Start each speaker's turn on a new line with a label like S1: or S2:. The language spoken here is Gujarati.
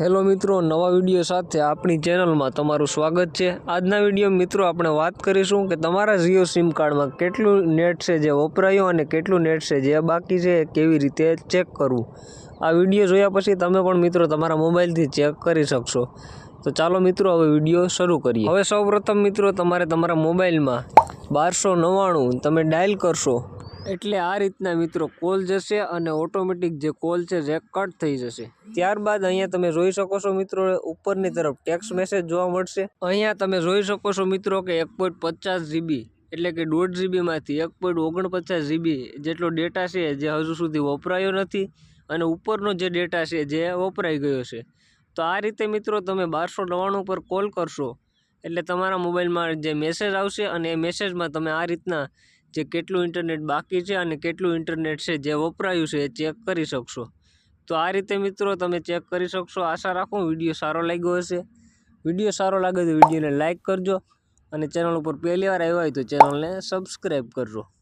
S1: હેલો મિત્રો, નવા વીડિયો સાથે આપણી ચેનલમાં તમારું સ્વાગત છે. આજના વીડિયો મિત્રો આપણે વાત કરીશું કે તમારા જીઓ સિમ કાર્ડમાં કેટલું નેટ છે જે વપરાયું અને કેટલું નેટ છે જે બાકી છે કેવી રીતે ચેક કરવું. આ વીડિયો જોયા પછી તમે પણ મિત્રો તમારા મોબાઈલથી ચેક કરી શકશો. તો ચાલો મિત્રો, હવે વીડિયો શરૂ કરીએ. હવે સૌપ્રથમ મિત્રો, તમારે તમારા મોબાઈલમાં બારસો નવ્વાણું તમે ડાયલ કરશો. એટલે આ રીતના મિત્રો કોલ જશે અને ઓટોમેટિક જે કોલ છે જે કટ થઈ જશે. ત્યારબાદ અહીંયા તમે જોઈ શકો છો મિત્રો, ઉપરની તરફ ટેક્સ મેસેજ જોવા મળશે. અહીંયા તમે જોઈ શકો છો મિત્રો કે એક પોઈન્ટ પચાસ જીબી એટલે કે દોઢ જીબીમાંથી એક પોઈન્ટ ઓગણપચાસ જીબી જેટલો ડેટા છે જે હજુ સુધી વપરાયો નથી અને ઉપરનો જે ડેટા છે જે વપરાઈ ગયો છે. તો આ રીતે મિત્રો તમે બારસો નવ્વાણું પર કોલ કરશો એટલે તમારા મોબાઈલમાં જે મેસેજ આવશે અને એ મેસેજમાં તમે આ રીતના જે કેટલું ઇન્ટરનેટ બાકી છે અને કેટલું ઇન્ટરનેટ છે જે વપરાયું છે એ ચેક કરી શકશો. તો આ રીતે મિત્રો તમે ચેક કરી શકશો. આશા રાખું વીડિયો સારો લાગ્યો હશે. વીડિયો સારો લાગે તો વિડીયોને લાઇક કરજો અને ચેનલ ઉપર પહેલી વાર આવ્યા હોય તો ચેનલને સબસ્ક્રાઈબ કરજો.